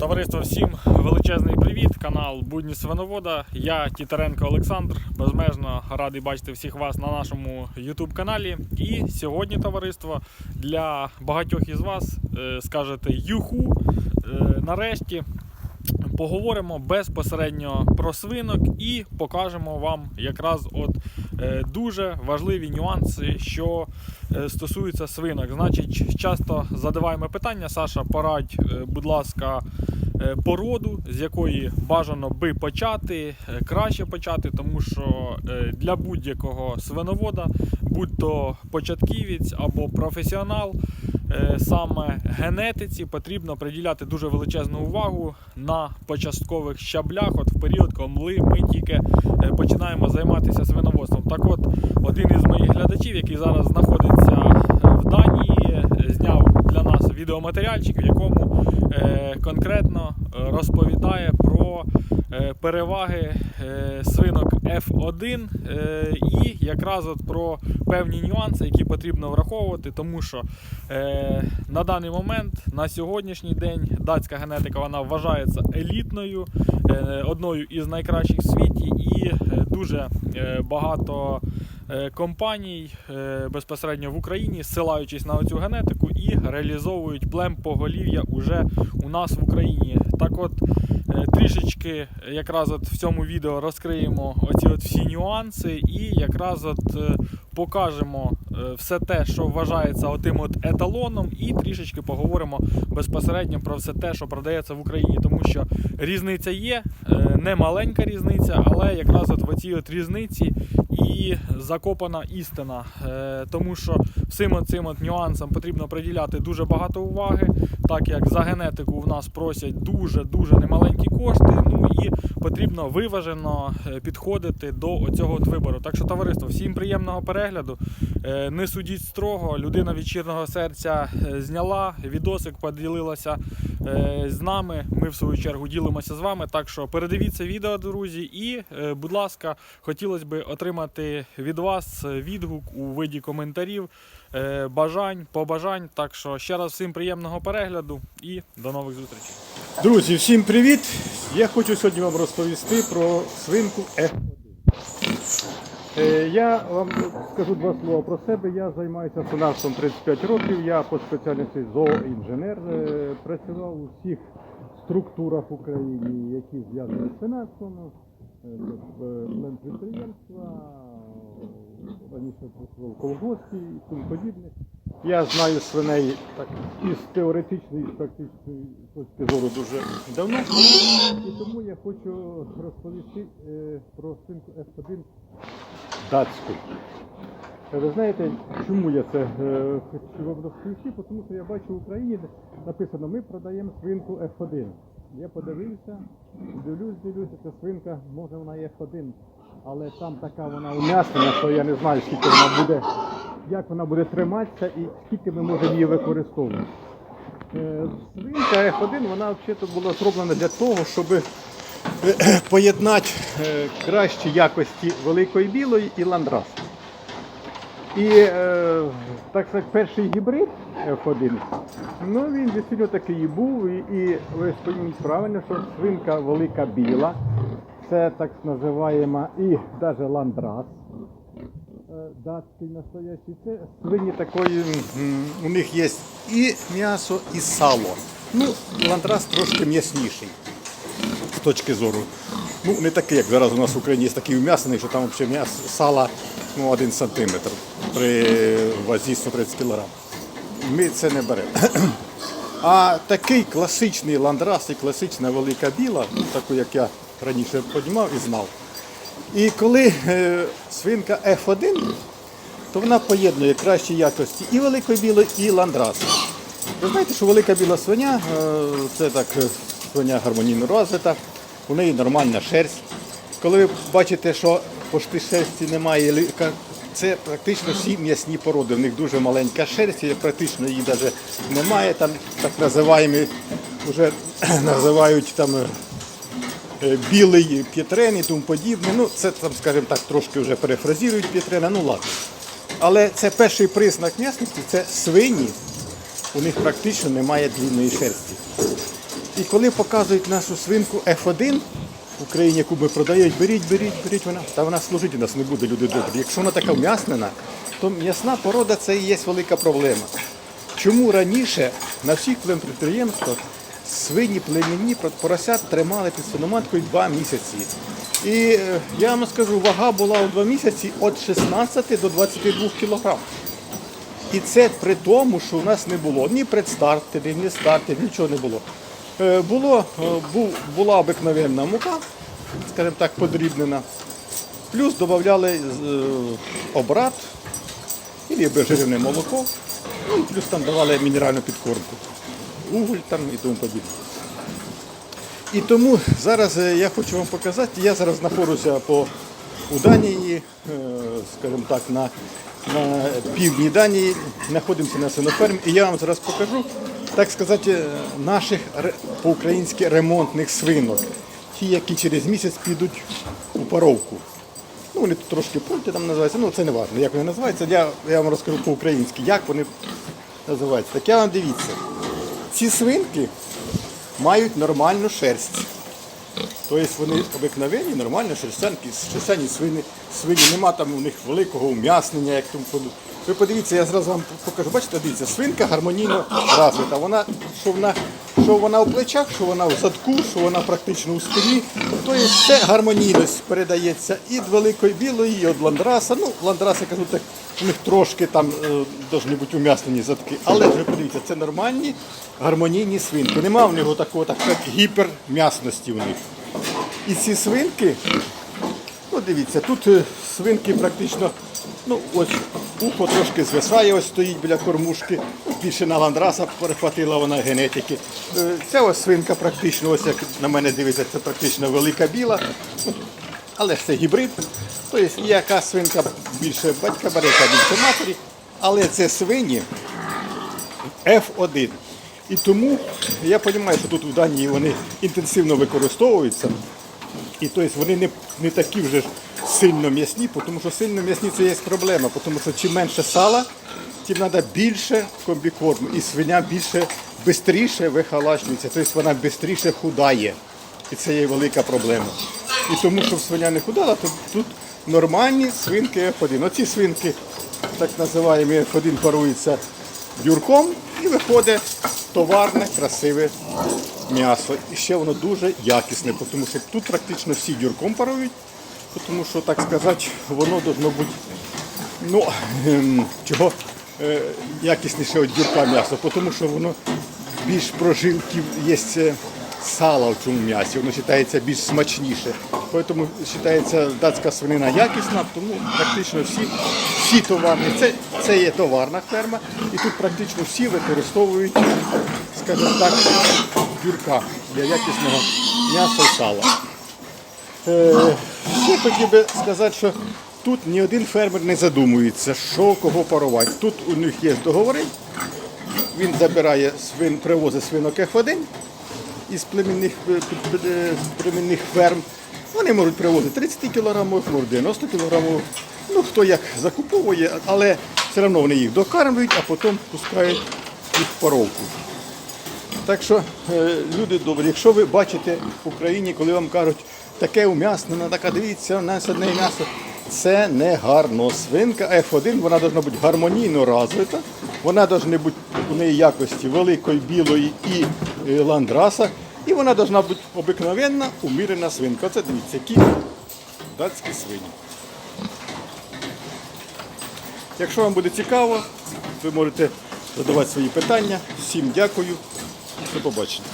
Товариство, всім величезний привіт. Канал Будні Свиновода. Я Тітаренко Олександр. Безмежно радий бачити всіх вас на нашому YouTube каналі. І сьогодні, товариство, для багатьох із вас е, скажете юху. Е, нарешті поговоримо безпосередньо про свинок і покажемо вам якраз от е, дуже важливі нюанси, що е, стосуються свинок. Значить, часто задаваємо питання, Саша, порадь, е, будь ласка, породу, з якої бажано би почати, краще почати, тому що для будь-якого свиновода, будь то початківець або професіонал, саме генетиці потрібно приділяти дуже величезну увагу на початкових щаблях, от в період, коли ми тільки е, починаємо займатися свиноводством. Так от, один із моїх глядачів, який зараз знаходиться е, в Данії, е, зняв для нас відеоматеріальчик, в якому е, конкретно е, розповідає про е, переваги е, свинок F1 е, і якраз от про певні нюанси, які потрібно враховувати, тому що на даний момент, на сьогоднішній день, датська генетика вона вважається елітною, одною із найкращих в світі, і дуже багато компаній е, безпосередньо в Україні, ссилаючись на цю генетику, і реалізовують плем поголів'я уже у нас в Україні. Так от е, трішечки якраз от в цьому відео розкриємо оці от всі нюанси і якраз от е, покажемо е, все те, що вважається отим от еталоном, і трішечки поговоримо безпосередньо про все те, що продається в Україні, тому що різниця є, е, не маленька різниця, але якраз от в цій от різниці і закопана істина. Е, Тому що всім цим от нюансам потрібно приділяти дуже багато уваги, так як за генетику в нас просять дуже дуже немаленькі кошти. Ну і потрібно виважено е, підходити до цього от вибору. Так що, товариство, всім приємного перегляду. Не судіть строго. Людина щирого серця е, зняла відосик, поділилася е, з нами. Ми в свою чергу ділимося з вами. Так що передивіться відео, друзі, і, е, будь ласка, хотілося б отримати від вас відгук у виді коментарів, бажань, побажань. Так що ще раз всім приємного перегляду і до нових зустрічей. Друзі, всім привіт! Я хочу сьогодні вам розповісти про свинку F1. Е, Я вам скажу два слова про себе. Я займаюся свинарством 35 років. Я по спеціальності зооінженер. Е, Працював у всіх структурах в Україні, які зв'язані з свинарством. Е, підприємства, раніше працював в колгоспі і тому подібне. Я знаю свиней так, із теоретичної і з практичної точки зору дуже давно. І тому я хочу розповісти про свинку F1 датську. Е, Ви знаєте, чому я це е, хочу вам розповісти? Тому що я бачу в Україні написано, ми продаємо свинку F1. Я подивився, дивлюсь, дивлюся, ця свинка, може вона є F1, але там така вона ум'яснена, що я не знаю, скільки вона буде, як вона буде триматися і скільки ми можемо її використовувати. Е, Свинка F1 вона взагалі була зроблена для того, щоб поєднати е, кращі якості великої білої і ландрас. І е, так сказати, перший гібрид F1, ну він дійсно такий і був. І, і ви спомніть правильно, що свинка велика біла. Це так називаємо і навіть ландрас. е, Датський настоящий. Це свині такої, у них є і м'ясо, і сало. Ну, ландрас трошки м'ясніший точки зору. Ну, не такий, як зараз у нас в Україні є такий м'ясний, що там взагалі м'ясо сала ну, 1 сантиметр при вазі 130 кг. Ми це не беремо. А такий класичний ландрас і класична велика біла, таку, як я раніше піднімав і знав. І коли е, свинка F1, то вона поєднує кращі якості і великої білої, і ландрасу. Ви знаєте, що велика біла свиня е, це так е, свиня гармонійно розвита, у неї нормальна шерсть. Коли ви бачите, що пошти шерсті немає, це практично всі м'ясні породи. В них дуже маленька шерсть, практично її навіть немає. Там так називаємо, вже називають там е, е, білий п'єтрен і тому подібне. Ну, це там, скажімо так, трошки вже перефразують п'єтрена, ну ладно. Але це перший признак м'ясності це свині. У них практично немає длінної шерсті. І коли показують нашу свинку F1 в Україні, яку ми продають, беріть, беріть, беріть вона. Та вона служити нас не буде, люди добрі. Якщо вона така м'яснена, то м'ясна порода це і є велика проблема. Чому раніше на всіх підприємствах свині племінні поросят тримали під свиноматкою два місяці. І е, я вам скажу, вага була у два місяці від 16 до 22 кілограм. І це при тому, що у нас не було ні предстартерів, ні стартерів, нічого не було. Е, Було, е, була обикновенна мука, скажімо так, подрібнена. Плюс додавали е, обрат і обезжирене молоко, ну плюс там давали мінеральну підкормку, уголь там і тому подібне. І тому зараз я хочу вам показати, я зараз знаходжуся по у Данії, скажімо так, на, на півдні Данії, знаходимося на свинофермі, і я вам зараз покажу, так сказати, е, наших по-українськи ремонтних свинок. Ті, які через місяць підуть у паровку. Ну, вони тут трошки пульти там називаються, ну це не важливо, як вони називаються. Я, я вам розкажу по-українськи, як вони називаються. Так я вам дивіться. Ці свинки мають нормальну шерсть. Тобто вони обикновені, нормальні шерстянки, шерстяні свині, свині, нема там у них великого ум'яснення, як тому подібне. Ви подивіться, я зразу вам покажу. Бачите, дивіться, свинка гармонійно розвита. Вона, що вона, що вона у плечах, що вона в задку, що вона практично у спині. Тобто все гармонійність передається і від великої білої, і від ландраса. Ну, ландрас, кажу так, у них трошки там е, повинні бути ум'яснені задки. Але ви подивіться, це нормальні гармонійні свинки. Нема в нього такого так, гіперм'ясності в них. І ці свинки, ну дивіться, тут е, свинки практично, ну ось ухо трошки звисає, ось стоїть біля кормушки, більше на ландраса перехватила вона генетики. Е, Ця ось свинка практично, ось як на мене дивиться, це практично велика біла, але ж це гібрид. Тобто яка свинка більше батька бере, яка більше матері, але це свині F1. І тому я розумію, що тут в Данії вони інтенсивно використовуються. І тобто вони не, не такі вже ж сильно м'ясні, тому що сильно м'ясні це є проблема, тому що чим менше сала, тим треба більше комбікорму. І свиня більше швидше вихалачується, тобто вона швидше худає. І це є велика проблема. І тому, щоб свиня не худала, то тут нормальні свинки F1. Оці свинки, так називаємо F1, паруються дюрком і виходить товарне, красиве м'ясо. І ще воно дуже якісне, тому що тут практично всі дюрком парують, тому що, так сказати, воно должно бути ну, ем, чого е, якісніше від дюрка м'ясо, тому що воно більш прожилків є е, сала в цьому м'ясі, воно вважається більш смачніше. Тому вважається датська свинина якісна, тому практично всі, всі товарні, це, це є товарна ферма, і тут практично всі використовують, скажімо так, дюрка для якісного м'яса і сала. Е, Ще хотів би сказати, що тут ні один фермер не задумується, що кого парувати. Тут у них є договори, він забирає свин, привозить свинок F1 із племінних, е, е, племінних ферм. Вони можуть привозити 30 кілограмів, можуть 90 кілограмів. Ну, хто як закуповує, але все одно вони їх докармлюють, а потім пускають їх в паровку. Так що, е, люди добрі, якщо ви бачите в Україні, коли вам кажуть, таке ум'яснене, така дивіться, у нас одне м'ясо, це не гарно. Свинка F1, вона повинна бути гармонійно розвита, вона повинна бути у неї якості великої, білої і е, ландраса, і вона повинна бути обикновенна, умірена свинка. Оце дивіться, які датські свині. Якщо вам буде цікаво, ви можете задавати свої питання. Всім дякую. До побачення.